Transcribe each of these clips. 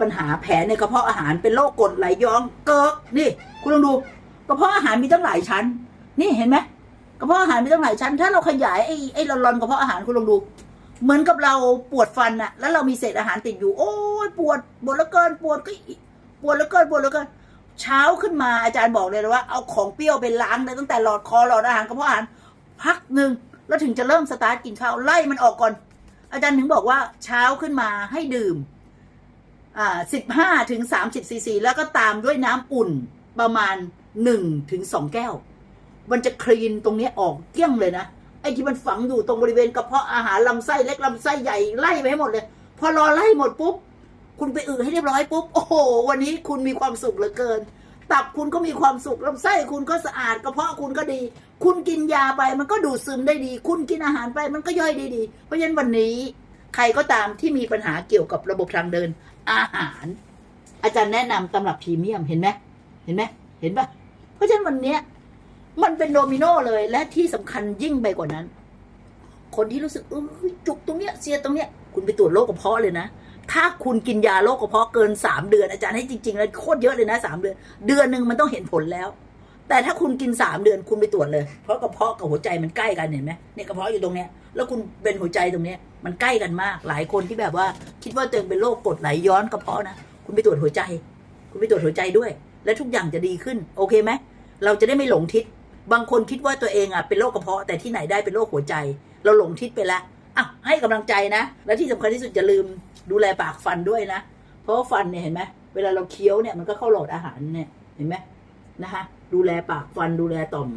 ปัญหาแผลในกระเพาะอาหารเป็นโรคกรดไหลย้อนเกิกนี่ คุณลองดูกระเพาะอาหารมีตั้งหลายชั้น นี่เห็นไหมกระเพาะอาหารมีตั้งหลายชั้น ถ้าเราขยายไอ้ไอ้รอนๆกระเพาะอาหารคุณลองดู เหมือนกับเราปวดฟันอะแล้วเรามีเศษอาหารติดอยู่ โอ้ยปวดปวดเหลือเกินปวดก็ปวดเหลือเกินปวดเหลือเกินเช้าขึ้นมาอาจารย์บอกเลยว่าเอาของเปรี้ยวไปล้างเลยตั้งแต่หลอดคอหลอดอาหารกระเพาะอาหารพักหนึ่งแล้วถึงจะเริ่มสตาร์ทกินข้าวไล่มันออกก่อน อาจารย์ถึงบอกว่าเช้าขึ้นมาให้ดื่ม สิบห้าถึงสามสิบซีซีแล้วก็ตามด้วยน้ำอุ่นประมาณหนึ่งถึงสองแก้ว มันจะคลีนตรงนี้ออกเกลี้ยงเลยนะ ไอ้ที่มันฝังอยู่ตรงบริเวณกระเพาะอาหารลำไส้เล็กลำไส้ใหญ่ไล่ไปให้หมดเลย พอรอไล่หมดปุ๊บ คุณไปอึให้เรียบร้อยปุ๊บ โอ้โห วันนี้คุณมีความสุขเหลือเกิน ตับคุณก็มีความสุขลำไส้คุณก็สะอาดกระเพาะคุณก็ดี คุณกินยาไปมันก็ดูดซึมได้ดี คุณกินอาหารไปมันก็ย่อยได้ดี เพราะฉะนั้นวันนี้ ใครก็ตามที่มีปัญหาเกี่ยวกับระบบทางเดิน อาหาร อาจารย์แนะนำตำรับพรีเมียมเห็นไหมเห็นไหมเห็นปะเพราะฉะนั้นวันเนี้ยมันเป็นโดมิโนเลยและที่สำคัญยิ่งไปกว่านั้น คนที่รู้สึกเออจุกตรงเนี้ยเสียตรงเนี้ย คุณไปตรวจโรคกระเพาะเลยนะ ถ้าคุณกินยาโรคกระเพาะเกินสามเดือน อาจารย์ให้จริงๆแล้วโคตรเยอะเลยนะสามเดือน เดือนหนึ่งมันต้องเห็นผลแล้ว แต่ถ้าคุณกินสามเดือนคุณไปตรวจเลย เพราะกระเพาะกับหัวใจมันใกล้กันเห็นไหมเนี่ยกระเพาะอยู่ตรงเนี้ย แล้วคุณเป็นหัวใจตรงเนี้ย มันใกล้กันมาก หลายคนที่แบบว่า คิดว่าตัวเองเป็นโรคกรดไหลย้อนกระเพาะนะ คุณไปตรวจหัวใจ คุณไปตรวจหัวใจด้วย และทุกอย่างจะดีขึ้น โอเคไหม เราจะได้ไม่หลงทิศ บางคนคิดว่าตัวเองอะเป็นโรคกระเพาะแต่ที่ไหนได้เป็นโรคหัวใจ เราหลงทิศไปแล้วอะให้กำลังใจนะ และที่สำคัญที่สุดอย่าลืมดูแลปากฟันด้วยนะ เพราะฟันเนี่ยเห็นไหมเวลาเราเคี้ยวเนี่ยมันก็เข้าหลอดอาหารเนี่ยเห็นไหมนะคะดูแลปากฟันดูแลต่อม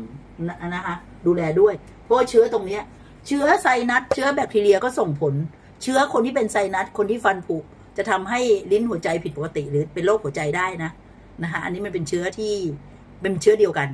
นะนะคะดูแลด้วย เพราะเชื้อตรงเนี้ย เชื้อไซนัสเชื้อแบคทีเรียก็ส่งผล เชื้อคนที่เป็นไซนัสคนที่ฟันผุจะทำให้ลิ้นหัวใจผิดปกติหรือเป็นโรคหัวใจได้นะนะคะอันนี้มันเป็นเชื้อที่เป็นเชื้อเดียวกัน